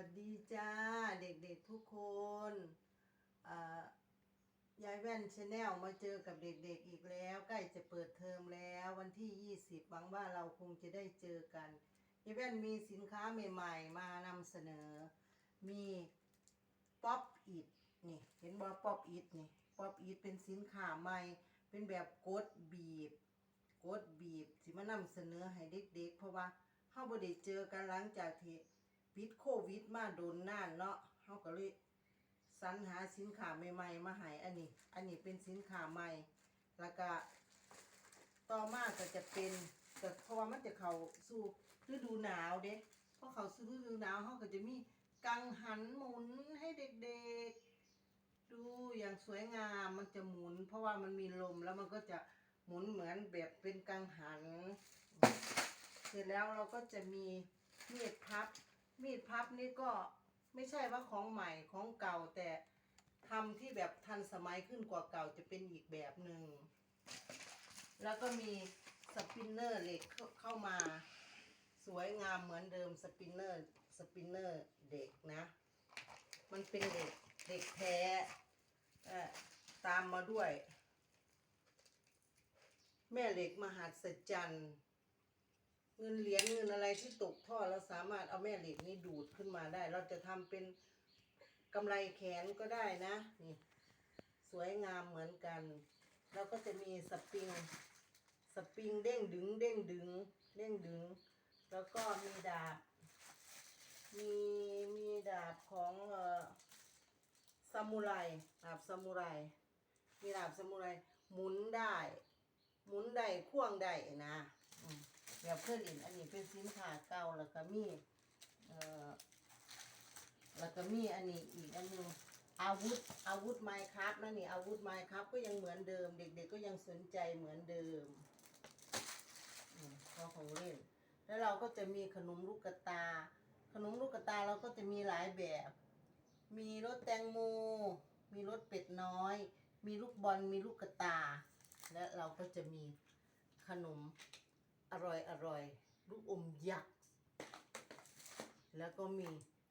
วัสดีจ้าเด็กๆทุกคนยายแว่นชาแนลมาเจอกับเด็กๆอีกแล้ว ใกล้จะเปิดเทอมแล้ววันที่ 20หวังว่าเราคงจะได้เจอกันยายแว่นมีสินค้าใหม่ๆ มานำเสนอ มีป๊อปอิดนี่เห็นบ่ป๊อปอิดนี่ป๊อปอิดเป็นสินค้าใหม่ เป็นแบบกดบีบกดบีบสิมานำเสนอให้เด็กๆ เพราะว่าเฮาบ่ได้เจอกันหลังจากที่ ปิดโควิดมาโดนนานเนาะเฮาก็เลยสรรหาสินค้าใหม่ๆมาให้อันนี้ อันนี้เป็นสินค้าใหม่ แล้วก็ต่อมาก็จะเป็นแต่เพราะว่ามันจะเข้าสู่ฤดูหนาวเด้พอเข้าสู่ฤดูหนาวเฮาก็จะมีกังหันหมุนให้เด็กๆ ดูอย่างสวยงามมันจะหมุน เพราะว่ามันมีลมแล้วมันก็จะหมุนเหมือนแบบเป็นกังหัน เสร็จแล้วเราก็จะมีมีดพับ มีดพับนี่ก็ไม่ใช่ว่าของใหม่ของเก่าแต่ทำที่แบบทันสมัยขึ้นกว่าเก่าจะเป็นอีกแบบหนึ่ง แล้วก็มีสปินเนอร์เหล็กเข้ามา สวยงามเหมือนเดิมสปินเนอร์สปินเนอร์เด็กนะ มันเป็นเด็กเด็กแท้ตามมาด้วย แม่เหล็กมหัศจรรย์ เงินเหรียญเงินอะไรที่ตกท่อเราสามารถเอาแม่เหล็กนี้ดูดขึ้นมาได้ เราจะทำเป็นกำไรแขนก็ได้นะนี่สวยงามเหมือนกันแล้วก็จะมีสปริงสปริงเด้งดึงเด้งดึงเด้งดึง แล้วก็มีดาบ มีมีดาบของเอ่อซามูไรดาบซามูไรมีดาบซามูไรหมุนได้ หมุนได้ควงได้นะอื แบบเพื่อนอินอันนี้เป็นสินค้าเก่าแล้วก็มีเอ่อแล้วก็มีอันนี้อีกอันหนึงอาวุธอาวุธไมครับนั่นนี่อาวุธไมครับก็ยังเหมือนเดิม เด็ก ๆ ก็ยังสนใจเหมือนเดิมอืมก็ของเล่น แล้วเราก็จะมีขนมลูกกระตา ขนมลูกกระตาเราก็จะมีหลายแบบ มีรสแตงโมมีรสเป็ดน้อย มีลูกบอลมีลูกกระตา และเราก็จะมีขนม อร่อยอร่อยลูกอมยักษ์ แล้วก็มี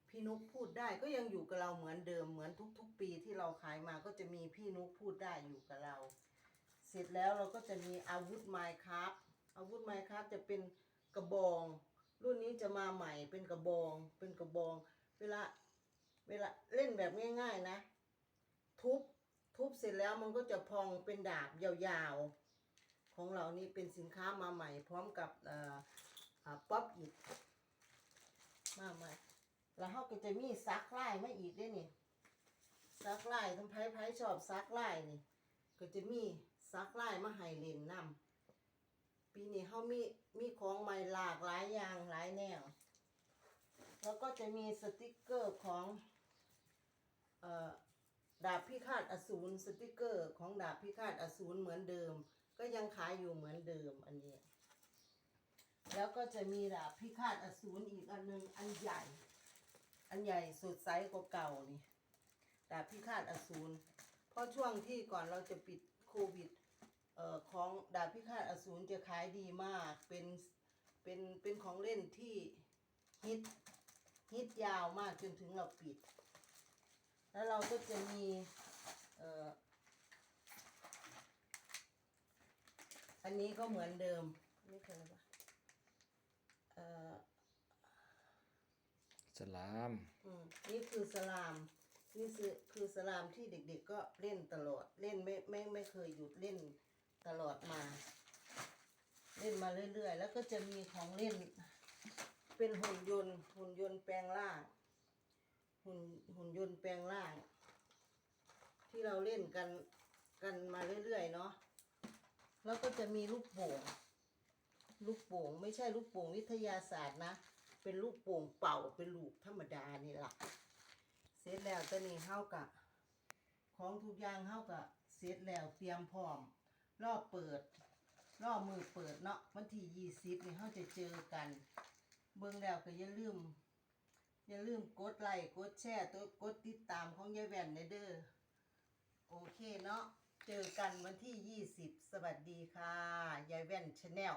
พี่นุกพูดได้ก็ยังอยู่กับเราเหมือนเดิมเหมือนทุกๆ ปีที่เราขายมาก็จะมีพี่นุกพูดได้อยู่กับเรา เสร็จแล้วเราก็จะมีอาวุธไมค์ครับอาวุธไมค์ครับจะเป็นกระบอง รุ่นนี้จะมาใหม่เป็นกระบอง เป็นกระบอง เวลาเวลาเล่นแบบง่าย ๆนะ ทุบทุบเสร็จแล้วมันก็จะพองเป็นดาบยาวๆ ของเรานี่เป็นสินค้ามาใหม่ พร้อมกับป๊อปอิดมาใหม่ แล้วเขาก็จะมีซักไล่ไมาอีกด้วยนี่ซักไล่ทำไพ่ไพ่ชอบซักไล่นี่ ก็จะมีซักไล่มาให้เล่นนำปีนี้เขามีมีของใหม่หลากหลายอย่างหลายแนว แล้วก็จะมีสติกเกอร์ของอดาบพิฆาตอสูรสติกเกอร์ของดาบพิฆาตอสูรเหมือนเดิม ก็ยังขายอยู่เหมือนเดิมอันนี้ แล้วก็จะมีดาบพิฆาตอสูรอีกอันหนึงอันใหญ่ อันใหญ่สุดไซส์กว่าเก่านี่ดาบพิฆาตอสูรเพราะช่วงที่ก่อนเราจะปิดโควิดเอ่อของดาบพิฆาตอสูรจะขายดีมากเป็นเป็นเป็นของเล่นที่ฮิตฮิตยาวมากจนถึงเราปิด แล้วเราก็จะมีเอ่อ อันนี้ก็เหมือนเดิมอันนี่คืออะไรวะเอ่อสลาม อืมนี่คือสลาม นี่คือคือสลามที่เด็ก ๆ ก็เล่นตลอด เล่นไม่ไม่ไม่เคยหยุดเล่นตลอดมา เล่นมาเรื่อยๆ แล้วก็จะมีของเล่น เป็นหุ่นยนต์ หุ่นยนต์แปลงร่าง หุ่นหุ่นยนต์แปลงร่าง ที่เราเล่นกันกันมาเรื่อยๆ เนาะ แล้วก็จะมีลูกโป่ง ลูกโป่งไม่ใช่ลูกโป่งวิทยาศาสตร์นะ เป็นลูกโป่งเป่าเป็นลูกธรรมดานี่แหละเสร็จแล้วตอนนี้เฮากะ ของทุกอย่างเฮากะเสร็จแล้วเตรียมพร้อม รอบเปิด รอบมือเปิดเนาะวันที่ยี่สิบนี่เฮาจะเจอกัน เบิ่งแล้วก็อย่าลืมอย่าลืมกดไลค์กดแชร์ตัวกดติดตามของยายแว่นเด้อโอเคเนาะ เจอกันวันที่ยี่สิบสวัสดีค่ะ ยายแว่นชาแนล